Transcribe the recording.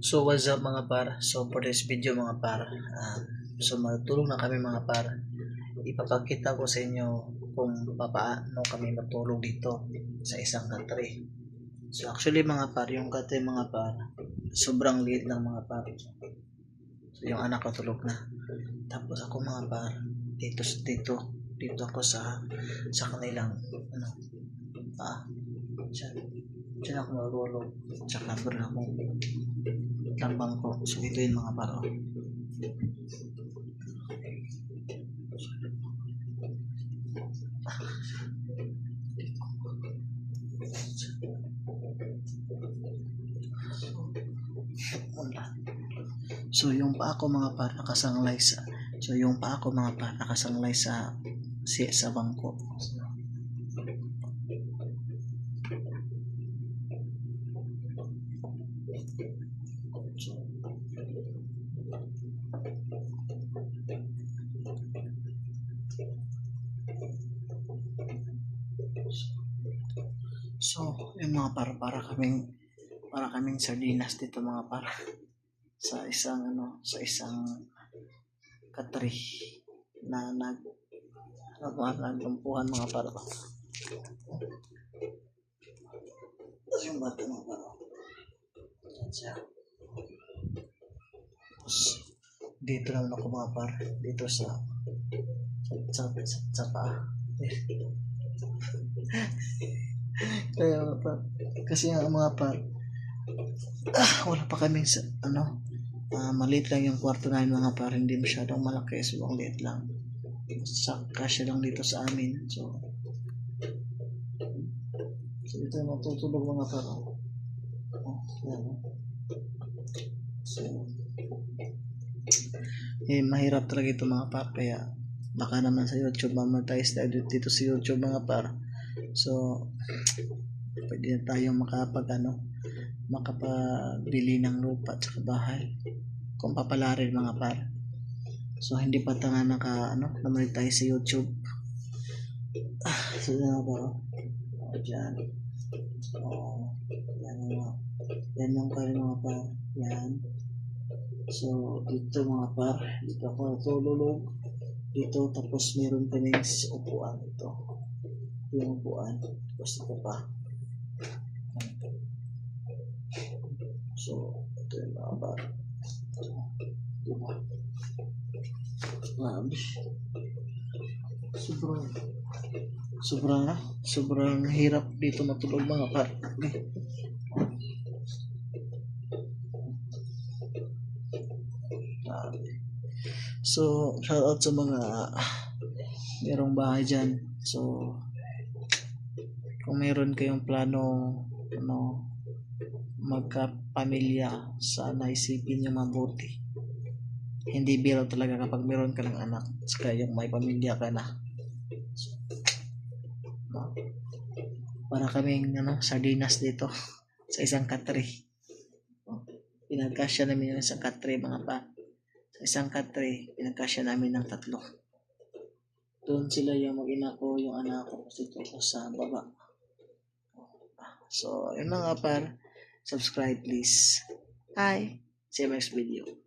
So what's up mga par? So for this video mga par, um, so matulog na kami mga par. Ipapakita ko sa inyo kung paano kami matulog dito sa isang country. So actually mga par, yung country mga par, sobrang liit lang mga par. So yung anak ko tulog na. Tapos ako mga par, dito dito dito ako sa sa kanilang ano ah dyan, dyan ako marulog tsaka meron akong lambang ko. So ito yung mga wala so yung pa ako mga par nakasanglay sa so yung pa ako mga par nakasanglay sa si sa bangko So, yung mga para para kaming para kaming sardinas dito mga para sa isang ano, sa isang katri na nag ano ba, naglumpuhan mga para. Tapos yung bata mga para. Siya. Tapos, dito lang ako mga par. Dito sa sa, sa, sa, paa. Kaya mga par. Kasi nga mga par, ah, wala pa kami sa, ano, ah, maliit lang yung kwarto namin mga par. Hindi masyadong malaki. So, ang liit lang. Sa, kasya lang dito sa amin. So, so dito yung matutulog mga par. Oh yan. Oh. Eh, mahirap talaga ito mga par. Kaya, baka naman sa YouTube, mamonetize tayo dito sa YouTube mga par. So, pwede na tayong makapag ano, makapabili ng lupa at saka bahay. Kung papalarin mga par. So, hindi pa tanga naka, ano, naman tayo sa YouTube. Ah, so, na ba? O, dyan. O, yan yung, yan yung pa rin mga par. Yan. So, dito mga par, dito ako natulog. Dito, tapos meron pa rin upuan ito. Yung upuan. Tapos ito pa. So, ito yung mga par. Diba? Grabe. Sobrang, sobrang, sobrang hirap dito matulog mga par. Okay. So, shout out sa mga merong bahay dyan. So, kung meron kayong plano, ano, magkapamilya, sana isipin nyo mabuti. Hindi biro talaga kapag meron ka ng anak, saka yung may pamilya ka na. Para kaming ano, sardinas dito sa isang katri. Pinagkasya namin yung isang katri mga pa. Sa isang katri, pinagkasya namin ng tatlo. Doon sila yung mag-ina ko, yung anak ko, dito ko sa baba. So, yun nga par. Subscribe please. Hi. See you next video.